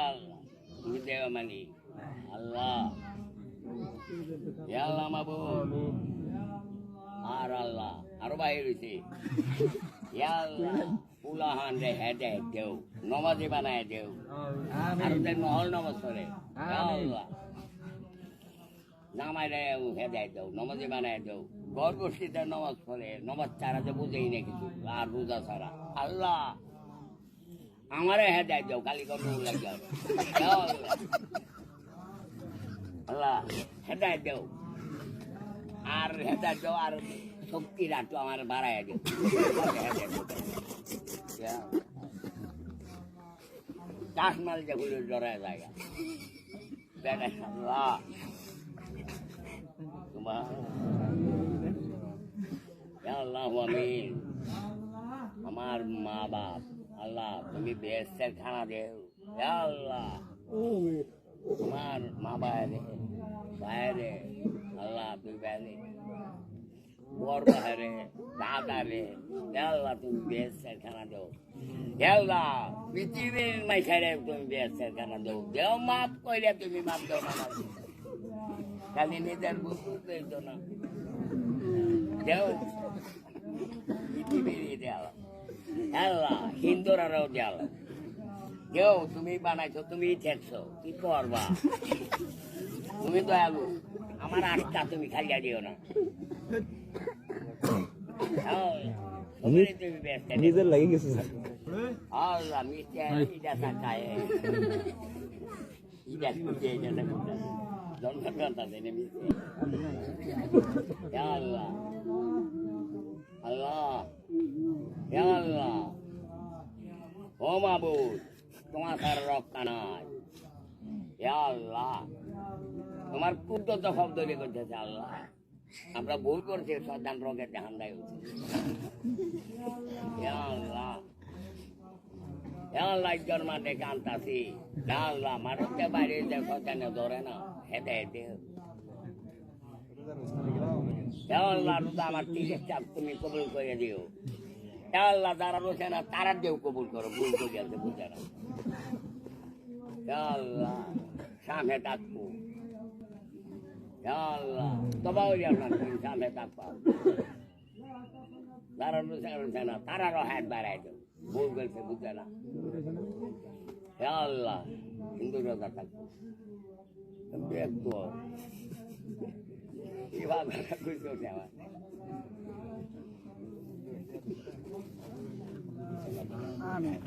আল্লাহ তুমি দেওয়া মানি আল্লাহ আল্লাহ মাবুদ আর আল্লাহ আরও বাইরে রয়েছে আল্লাহ উলাহান রে দেও নমাজে বানায় দেও আর ওদের নহল নমাজ করে আল্লাহ। নামাই রে দেও নমাজে বানায় দেও ঘর বসিতে নমাজ পড়ে। নমাজ ছাড়া তো বুঝেই না কিছু। আর রোজা ছাড়া। আল্লাহ। আমারে কালি কত লাগে আল্লাহ হেদায় দেও আর হেদায় দেও আর শক্তি রাখতো আমার বাড়ায় চাষ মাল যেগুলো জড়ায় জায়গা তোমার আমার মা বাপ আল্লাহ, তুমি বেহেস্তের খানা দেও। আল্লাহ। আমার মা বাইরে বাইরে, আল্লাহ তুমি বাইরে। বর বাইরে দাদা রে আল্লাহ, তুমি বেহেস্তের খানা দেও। আল্লাহ, পৃথিবীর মাইখারে তুমি বেহেস্তের খানা দেও। দেও মাফ কইলে তুমি মাফ দেও না। খালি নিজের বুঝতে পেরেছ না। দেও। পৃথিবীর দেয়াল আল্লাহ হিন্দুরাও দেয়াল কেউ তুমি বানাইছো তুমি ঠেকছো কি করবা? তুমি তো আলু আমার আটটা তুমি খাইয়া দিও না। হ্যাঁ, নিজের লাগে গেছে স্যার। আল্লাহ মিষ্টি ইটা খায় ইটা খুঁজে এটা আল্লাহ। আল্লাহ। ইয়া আল্লাহ ও মাবুদ তোমার তার রক্ষা নাই? ইয়া আল্লাহ, তোমার কুদ্দত শব্দ দিয়ে করতেছে আল্লাহ? আমরা ভুল করছি সন্তান রোগের জাহান দেয় আল্লাহ ইয়া আল্লাহ ইয়া আল্লাহ মানুষকে বাইরে যে সন্তানে ধরে না হেঁটে হেঁটে ইয়া আল্লাহ আমার চাপ তুমি কবুল করে দিও। আল্লাহ যারা বসে না, তারা দেও কবুল করো, ভুল করে আছে বুঝে না। আল্লাহ, সামনে থাকব আল্লাহ, তবাও তুমি সামনে থাকব যারা রয়েছে না তারারও হাত বাড়াই দেও, ভুল করেছে বুঝে না। আল্লাহ, হিন্দু রোজা থাকব। দেখব। এভাবে খুশি আমার Amen.